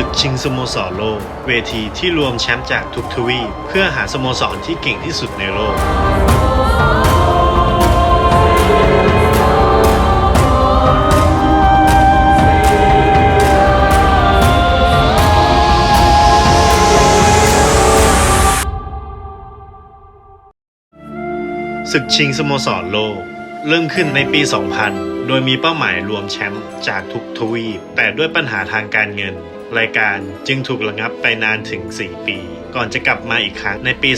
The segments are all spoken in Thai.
ึกชิงสโมสรโลก เวทีที่รวมแชมป์จากทุกทวีปเพื่อหาสโมสรที่เก่งที่สุดในโลกศึกชิงสโมสรโลก เริ่มขึ้นในปี 2000 โดยมีเป้าหมายรวมแชมป์จากทุกทวีป แต่ด้วยปัญหาทางการเงิน รายการจึงถูกระงับไปนานถึง 4 ปี ก่อนจะกลับมาอีกครั้งในปี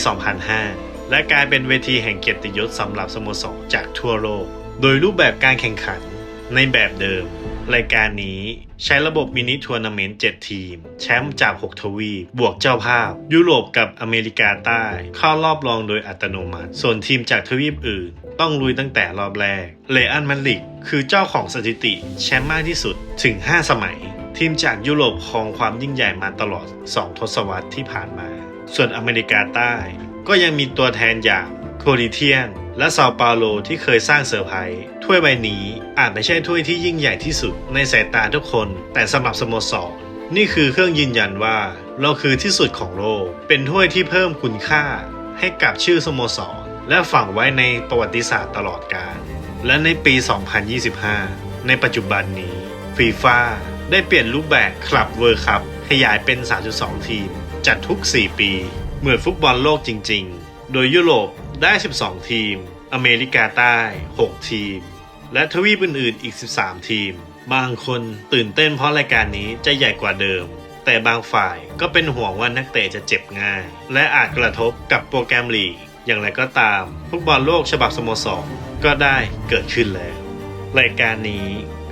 2005 และกลายเป็นเวทีแห่งเกียรติยศสำหรับสโมสรจากทั่วโลก โดยรูปแบบการแข่งขันในแบบเดิม รายการนี้ใช้ระบบมินิทัวร์นาเมนต์ 7 ทีม แชมป์จาก 6 ทวีป บวกเจ้าภาพ ยุโรปกับอเมริกาใต้ เข้ารอบรองโดยอัตโนมัติ ส่วนทีมจากทวีปอื่น ต้องลุยตั้งแต่รอบแรกเลอันมันลิก คือเจ้าของสถิติ แชมป์มากที่สุดถึง 5 สมัย ทีมจากยุโรปครองความยิ่งใหญ่มาตลอด 2 ทศวรรษที่ผ่านมา ส่วนอเมริกาใต้ ก็ยังมีตัวแทนอย่างโคริเทียน และซาเปาโลที่เคยสร้างเซอร์ไพรส์ถ้วยใบนี้อาจไม่ใช่ถ้วยที่ยิ่งใหญ่ที่สุดในสายตาทุกคน แต่สำหรับสโมสรนี่คือเครื่องยืนยันว่า เราคือที่สุดของโลก เป็นถ้วยที่เพิ่มคุณค่า ให้กับชื่อสโมสร และฝังไว้ในประวัติศาสตร์ตลอดกาลและในปี 2025 ในปัจจุบันนี้ฟีฟ่า ได้เปลี่ยนรูปแบบคลับเวิร์คัพขยายเป็น 3.2 ทีม จัดทุก 4 ปี เหมือนฟุตบอลโลกจริง ๆ โดยยุโรปได้ 12 ทีม อเมริกาใต้ 6 ทีม และทวีปอื่นๆ อีก 13 ทีม บางคนตื่นเต้นเพราะรายการนี้จะใหญ่กว่าเดิม แต่บางฝ่ายก็เป็นห่วงว่านักเตะจะเจ็บง่าย และอาจกระทบกับโปรแกรมลีก อย่างไรก็ตาม ฟุตบอลโลกฉบับสโมสรก็ได้เกิดขึ้นแล้ว รายการนี้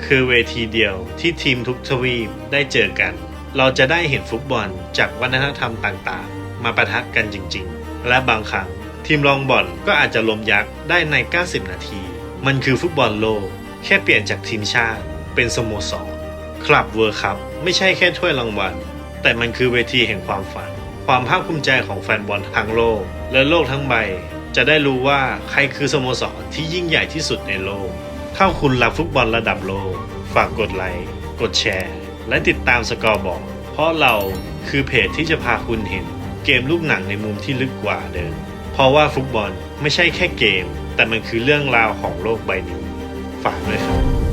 คือเวทีเดียวที่ทีมทุกทวีปได้เจอกัน เราจะได้เห็นฟุตบอลจากวัฒนธรรมต่างๆ มาประทะกันจริงๆ และบางครั้ง ทีมรองบอลก็อาจจะล้มยักษ์ได้ใน 90 นาที มันคือฟุตบอลโลก แค่เปลี่ยนจากทีมชาติ เป็นสโมสรคลับเวิร์คัพไม่ใช่แค่ถ้วยรางวัล แต่มันคือเวทีแห่งความฝัน ความภาคภูมิใจของแฟนบอลทั้งโลก และโลกทั้งใบ จะได้รู้ว่าใครคือสโมสรที่ยิ่งใหญ่ที่สุดในโลก ถ้าคุณรักฟุตบอลระดับโลก ฝากกดไลค์ กดแชร์ และติดตามสกอร์บอร์ดเพราะเราคือเพจที่จะพาคุณเห็นเกมลูกหนังในมุมที่ลึกกว่าเดิม เพราะว่าฟุตบอลไม่ใช่แค่เกม แต่มันคือเรื่องราวของโลกใบนี้ ฝากด้วยครับ